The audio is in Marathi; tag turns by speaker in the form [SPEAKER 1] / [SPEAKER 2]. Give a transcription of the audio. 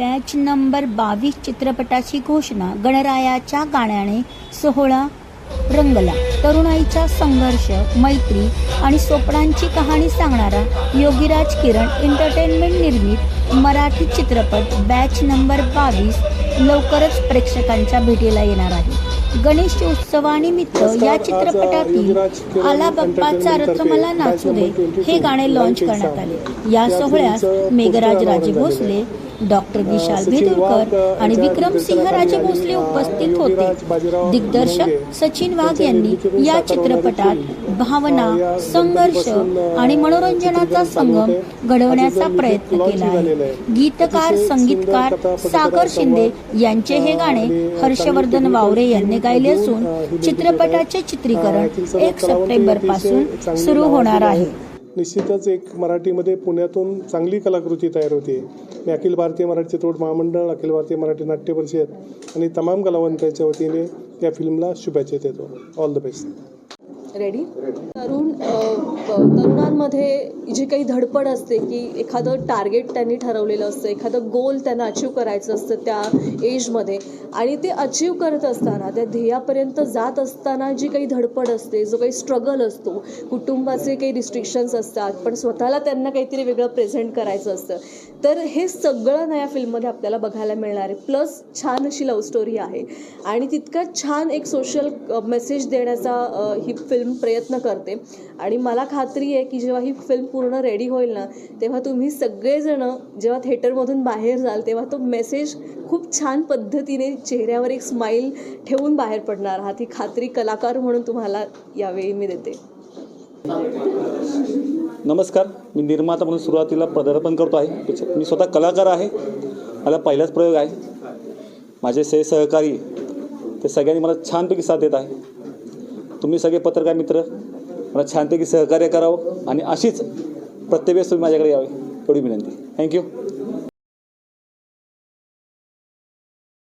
[SPEAKER 1] बॅच नंबर बावीस चित्रपटाची घोषणा गणरायाच्या गाण्याने सोहळा रंगला. तरुणाईचा संघर्ष मैत्री आणि स्वप्नांची कहाणी सांगणारा योगीराज किरण एंटरटेनमेंट निर्मित मराठी चित्रपट बॅच नंबर बावीस लवकरच प्रेक्षकांच्या भेटीला येणार आहे. गणेश उत्सवानिमित्त या चित्रपटातील आला बाप्पाचा रथ मला नाचू दे हे गाणे लॉन्च करण्यात आले. या सोहळ्यास मेघराज राजे भोसले डॉक्टर विशाल भेदुरकर आणि विक्रमसिंह राजे भोसले उपस्थित होते. दिग्दर्शक सचिन वाघ यांनी या चित्रपटात भावना संघर्ष आणि मनोरंजनाचा संगम घडवण्याचा प्रयत्न केला आहे. गीतकार संगीतकार सागर शिंदे यांचे हे गाणे हर्षवर्धन वावरे यांनी गायले असून चित्रपटाचे चित्रीकरण एक सप्टेंबरपासून सुरू होणार आहे.
[SPEAKER 2] निश्चितच एक मराठीमध्ये पुण्यातून चांगली कलाकृती तयार होते. मी अखिल भारतीय मराठी चित्रपट महामंडळ अखिल भारतीय मराठी नाट्य परिषद आणि तमाम कलावंतांच्या वतीने या फिल्मला शुभेच्छा देतो. ऑल द बेस्ट
[SPEAKER 3] रेडी तरुण तरुणांमध्ये जी काही धडपड असते की एखादं टार्गेट त्यांनी ठरवलेलं असतं एखादं गोल त्यांना अचीव करायचं असतं त्या एजमध्ये आणि ते अचीव करत असताना त्या ध्येयापर्यंत जात असताना जी काही धडपड असते जो काही स्ट्रगल असतो कुटुंबाचे काही रिस्ट्रिक्शन्स असतात पण स्वतःला त्यांना काहीतरी वेगळं प्रेझेंट करायचं असतं तर हे सगळं नया फिल्ममध्ये आपल्याला बघायला मिळणार आहे. प्लस छान अशी लव्ह स्टोरी आहे. आणि तितकं छान एक सोशल मेसेज देण्याचा ही फिल्म प्रयत्न करते. आणि मला खात्री आहे की जेव्हा ही फिल्म पूर्ण रेडी होईल ना तेव्हा तुम्ही सगळेजणं जेव्हा थिएटरमधून बाहेर जाल तेव्हा तो मेसेज खूप छान पद्धतीने चेहऱ्यावर एक स्माईल ठेवून बाहेर पडणार. आहात ही खात्री कलाकार म्हणून तुम्हाला यावेळी मी देते.
[SPEAKER 4] नमस्कार. मी निर्माता म्हणून सुरुवातीला पदार्पण करतो आहे. मी स्वतः कलाकार आहे. मला पहिलाच प्रयोग आहे. माझे सहकारी ते सगळ्यांनी मला छानपैकी साथ देत आहे. तुम्ही सगळे पत्रकार मित्र मला छानपैकी सहकार्य करावं आणि अशीच प्रत्येक वेळेस तुम्ही माझ्याकडे यावे एवढी विनंती. थँक्यू